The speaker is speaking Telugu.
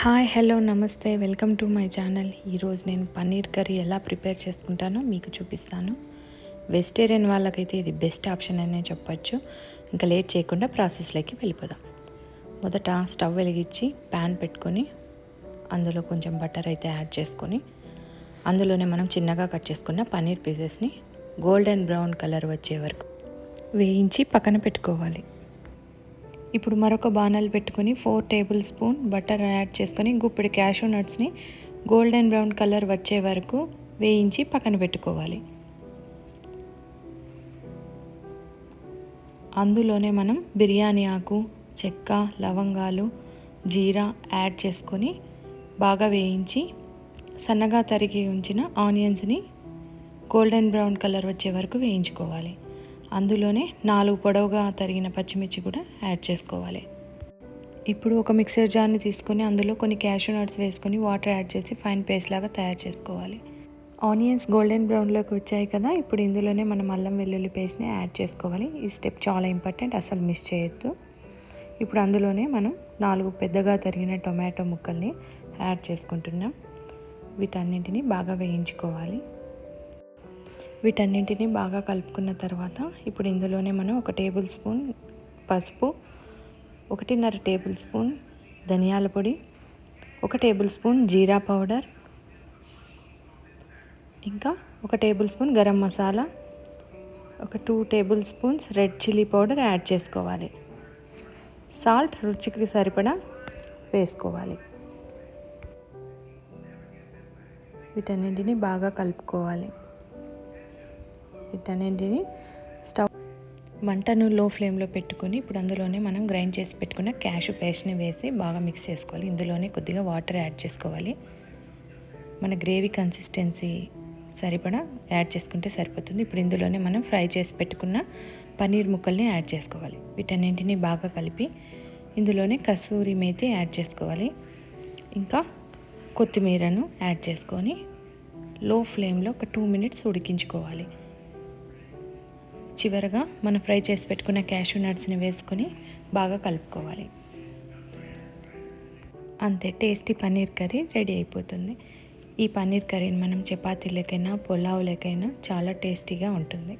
Hi hello namaste welcome to my channel. ఈరోజు నేను పన్నీర్ కర్రీ ఎలా ప్రిపేర్ చేసుకుంటానో మీకు చూపిస్తాను. వెజిటేరియన్ వాళ్ళకైతే ఇది బెస్ట్ ఆప్షన్ అనే చెప్పొచ్చు. ఇంకా లేట్ చేయకుండా ప్రాసెస్లోకి వెళ్ళిపోదాం. మొదట స్టవ్ వెలిగించి ప్యాన్ పెట్టుకొని అందులో కొంచెం బటర్ అయితే యాడ్ చేసుకొని అందులోనే మనం చిన్నగా కట్ చేసుకున్న పన్నీర్ పీసెస్ని గోల్డెన్ బ్రౌన్ కలర్ వచ్చే వరకు వేయించి పక్కన పెట్టుకోవాలి. ఇప్పుడు మరొక బాణాలు పెట్టుకొని four tablespoon butter add చేసుకొని గుప్పిడి క్యాషూ నట్స్ని గోల్డెన్ బ్రౌన్ కలర్ వచ్చే వరకు వేయించి పక్కన పెట్టుకోవాలి. అందులోనే మనం బిర్యానీ ఆకు చెక్క లవంగాలు జీరా యాడ్ చేసుకొని బాగా వేయించి సన్నగా తరిగి ఉంచిన ఆనియన్స్ని గోల్డెన్ బ్రౌన్ కలర్ వచ్చే వరకు వేయించుకోవాలి. అందులోనే నాలుగు పొడవుగా తరిగిన పచ్చిమిర్చి కూడా యాడ్ చేసుకోవాలి. ఇప్పుడు ఒక మిక్సర్ జార్ని తీసుకొని అందులో కొన్ని క్యాషూ నట్స్ వేసుకొని వాటర్ యాడ్ చేసి ఫైన్ పేస్ట్ లాగా తయారు చేసుకోవాలి. ఆనియన్స్ గోల్డెన్ బ్రౌన్లోకి వచ్చాయి కదా ఇప్పుడు ఇందులోనే మనం అల్లం వెల్లుల్లి పేస్ట్ని యాడ్ చేసుకోవాలి. ఈ స్టెప్ చాలా ఇంపార్టెంట్ అసలు మిస్ చేయొద్దు. ఇప్పుడు అందులోనే మనం నాలుగు పెద్దగా తరిగిన టొమాటో ముక్కల్ని యాడ్ చేసుకుంటున్నాం. వీటన్నింటిని బాగా వేయించుకోవాలి. వీటన్నింటిని బాగా కలుపుకున్న తర్వాత ఇప్పుడు ఇందులోనే మనం ఒక టేబుల్ స్పూన్ పసుపు ఒకటిన్నర టేబుల్ స్పూన్ ధనియాల పొడి ఒక టేబుల్ స్పూన్ జీరా పౌడర్ ఇంకా ఒక టేబుల్ స్పూన్ గరం మసాలా ఒక two tablespoons red chilli powder add చేసుకోవాలి. సాల్ట్ రుచికి సరిపడా వేసుకోవాలి. వీటన్నింటిని బాగా కలుపుకోవాలి. వీటన్నింటిని స్టవ్ మంటను లో ఫ్లేమ్లో పెట్టుకొని ఇప్పుడు అందులోనే మనం గ్రైండ్ చేసి పెట్టుకున్న క్యాషు పేస్ట్ని వేసి బాగా మిక్స్ చేసుకోవాలి. ఇందులోనే కొద్దిగా వాటర్ యాడ్ చేసుకోవాలి. మన గ్రేవీ కన్సిస్టెన్సీ సరిపడా యాడ్ చేసుకుంటే సరిపోతుంది. ఇప్పుడు ఇందులోనే మనం ఫ్రై చేసి పెట్టుకున్న పన్నీర్ ముక్కల్ని యాడ్ చేసుకోవాలి. వీటన్నింటిని బాగా కలిపి ఇందులోనే కసూరి మేతి యాడ్ చేసుకోవాలి. ఇంకా కొత్తిమీరను యాడ్ చేసుకొని లో ఫ్లేమ్లో ఒక టూ మినిట్స్ ఉడికించుకోవాలి. చివరగా మనం ఫ్రై చేసి పెట్టుకున్న క్యాషూ నట్స్ని వేసుకొని బాగా కలుపుకోవాలి. అంతే టేస్టీ పన్నీర్ కర్రీ రెడీ అయిపోతుంది. ఈ పన్నీర్ కర్రీని మనం చపాతీలకైనా పులావులకైనా చాలా టేస్టీగా ఉంటుంది.